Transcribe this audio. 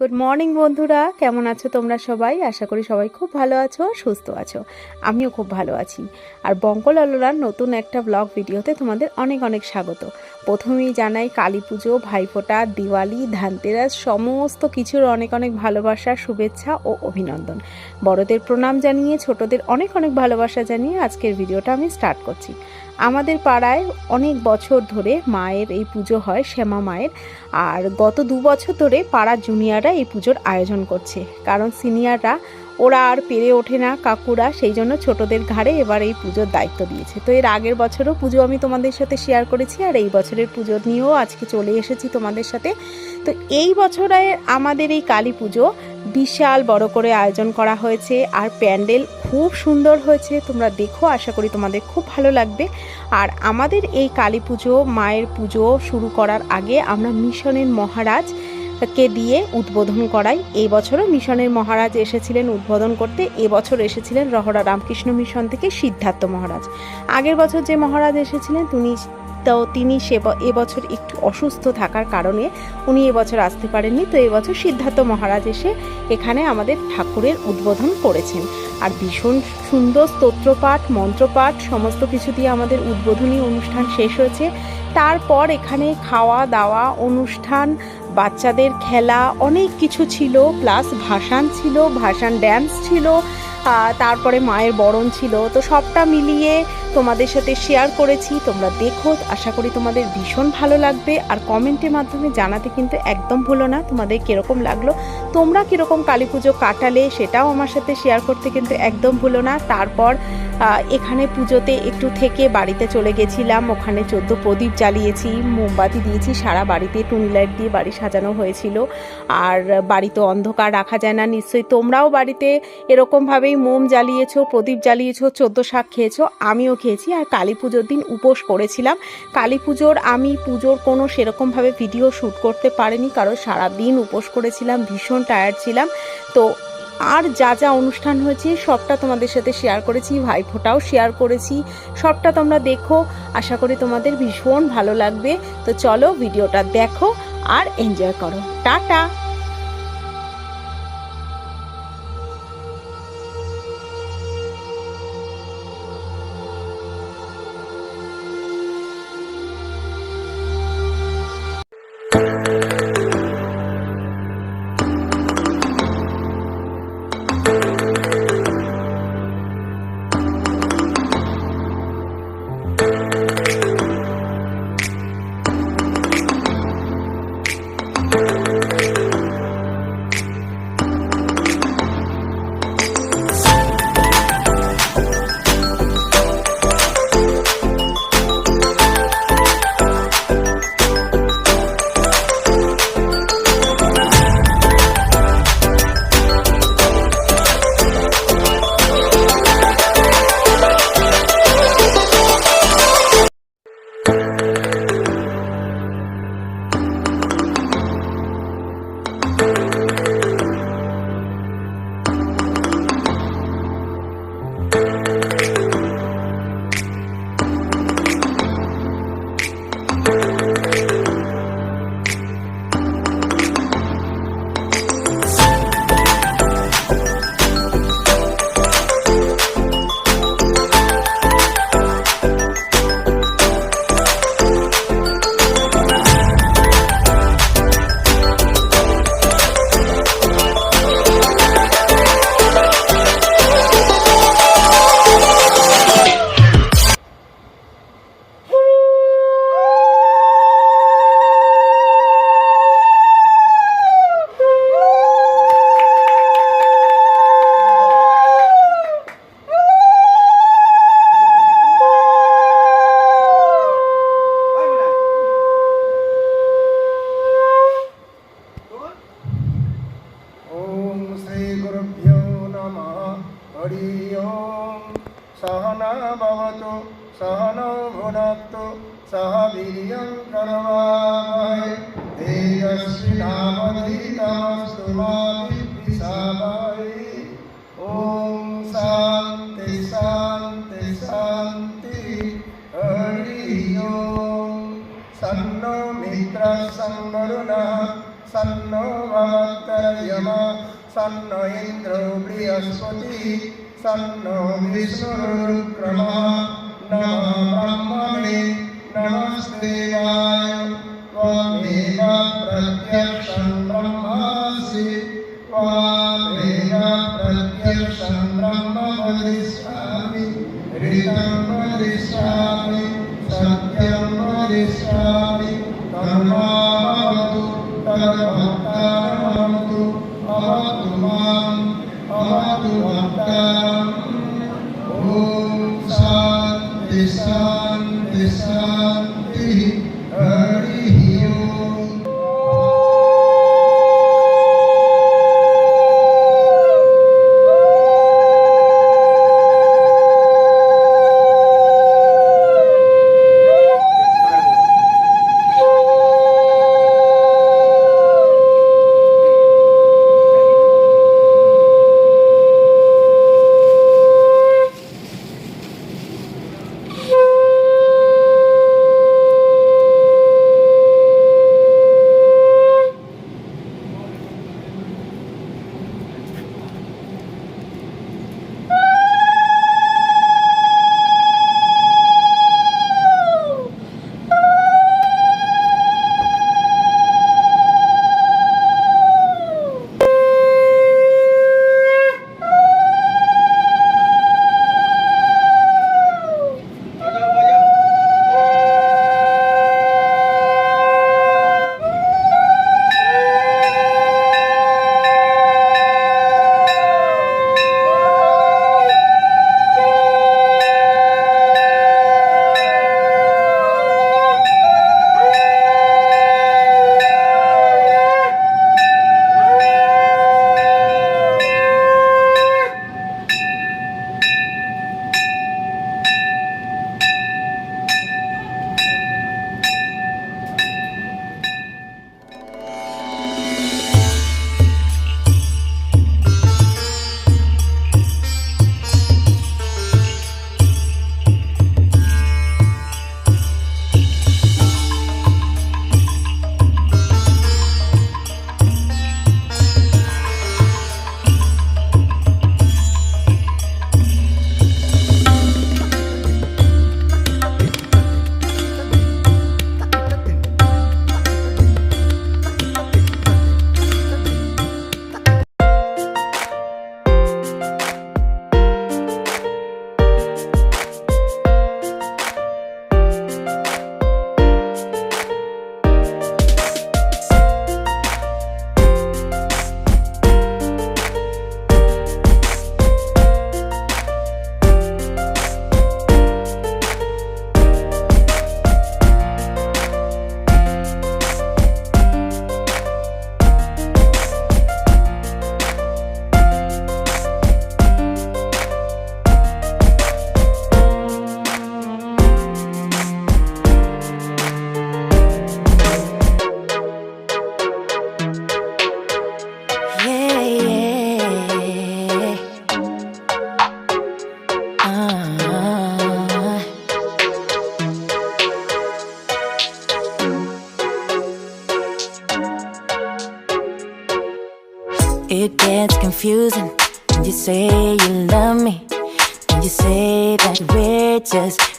Good morning বন্ধুরা। কেমন আছো তোমরা সবাই? আশা করি সবাই খুব ভালো আছো, সুস্থ আছো। আমিও খুব ভালো আছি। আর বঙ্কলালার নতুন একটা ব্লগ ভিডিওতে তোমাদের অনেক অনেক স্বাগত। প্রথমেই জানাই কালী পুজো, ভাইফোঁটা, দিওয়ালি, ধানতেরাস, সমস্ত কিছুর অনেক অনেক ভালোবাসা, শুভেচ্ছা ও অভিনন্দন। বড়দের প্রণাম জানিয়ে, ছোটদের অনেক অনেক ভালোবাসা জানিয়ে আজকের ভিডিওটা আমি স্টার্ট করছি। আমাদের পাড়ায় অনেক বছর ধরে মায়ের এই পুজো হয়, শ্যামা মায়ের। আর গত দু বছর ধরে পাড়ার জুনিয়ররা এই পুজোর আয়োজন করছে। কারণ সিনিয়ররা ওরা আর পেরে ওঠে না কাকুরা, সেই জন্য ছোটদের ঘাড়ে এবার এই পুজোর দায়িত্ব দিয়েছে। তো এর আগের বছরও পুজো আমি তোমাদের সাথে শেয়ার করেছি আর এই বছরের পুজো নিয়েও আজকে চলে এসেছি তোমাদের সাথে। তো এই বছরে আমাদের এই কালী পুজো বিশাল বড় করে আয়োজন করা হয়েছে আর প্যান্ডেল খুব সুন্দর হয়েছে, তোমরা দেখো, আশা করি তোমাদের খুব ভালো লাগবে। আর আমাদের এই কালী পুজো, মায়ের পুজো শুরু করার আগে আমরা মিশনের মহারাজ কে দিয়ে উদ্বোধন করাই এই বছরও মিশনের মহারাজ এসেছিলেন উদ্বোধন করতে। এবছর এসেছিলেন রহরা রামকৃষ্ণ মিশন থেকে সিদ্ধার্থ মহারাজ। আগের বছর যে মহারাজ এসেছিলেন, তিনি তো তিনি সে এবছর একটু অসুস্থ থাকার কারণে উনি এবছর আসতে পারেননি। তো এবছর সিদ্ধার্থ মহারাজ এসে এখানে আমাদের ঠাকুরের উদ্বোধন করেছেন। আর ভীষণ সুন্দর স্তোত্রপাঠ, মন্ত্রপাঠ, সমস্ত কিছু দিয়ে আমাদের উদ্বোধনী অনুষ্ঠান শেষ হয়েছে। তারপর এখানে খাওয়া দাওয়া অনুষ্ঠান বাচ্চাদের খেলা অনেক কিছু ছিল প্লাস ভাসান ছিল, ভাসান ড্যান্স ছিল তারপরে মায়ের বরণ ছিল। তো সবটা মিলিয়ে তোমাদের সাথে শেয়ার করেছি, তোমরা দেখো, আশা করি তোমাদের ভীষণ ভালো লাগবে। আর কমেন্টের মাধ্যমে জানাতে কিন্তু একদম ভুলো না, তোমাদের কীরকম লাগল, তোমরা কীরকম কালী পুজো কাটালে সেটাও আমার সাথে শেয়ার করতে কিন্তু একদম ভুলো না। তারপর এখানে পুজোতে একটু থেকে বাড়িতে চলে গেছিলাম। ওখানে চোদ্দ প্রদীপ জ্বালিয়েছি, মোমবাতি দিয়েছি, সারা বাড়িতে টুনি লাইট দিয়ে বাড়ি সাজানো হয়েছিল। আর বাড়িতে অন্ধকার, রাখা যায় না নিশ্চয়ই। তোমরাও বাড়িতে এরকমভাবেই মোম জ্বালিয়েছো, প্রদীপ জ্বালিয়েছো, চোদ্দ শাক খেয়েছো, আমিও খেয়েছি। আর কালী পুজোর দিন উপোস করেছিলাম। কালী পুজোর আমি পুজোর কোনো সেরকমভাবে ভিডিও শ্যুট করতে পারিনি, কারণ সারা দিন উপোস করেছিলাম, ভীষণ টায়ার্ড ছিলাম। তো আর যা যা অনুষ্ঠান হয়েছে, সবটা তোমাদের সাথে শেয়ার করেছি, ভাইফোঁটাও শেয়ার করেছি। সবটা তোমরা দেখো, আশা করি তোমাদের ভীষণ ভালো লাগবে। তো চলো ভিডিওটা দেখো আর এনজয় করো। টাটা! सहनौ भुनक्तु सह वीर्यं करवावहै तेजस्विनामधीतमस्तु मा विद्विषावहै ॐ शान्ति शान्ति शान्ति हरि ओं सन्नो मित्रः सन्वरुणः सन्नो भवत्तर यमा सन्नो इन्द्रो बृहस्पतिः सन्नो विष्णुरुक्रमः नमः ब्रह्मणे नमस्तेवाय त्वमेव प्रत्यक्षं ब्रह्मासि। ब्रह्म वदिष्यामि ऋतं वदिष्यामि। Confusing when you say you love me. and you say that we're just.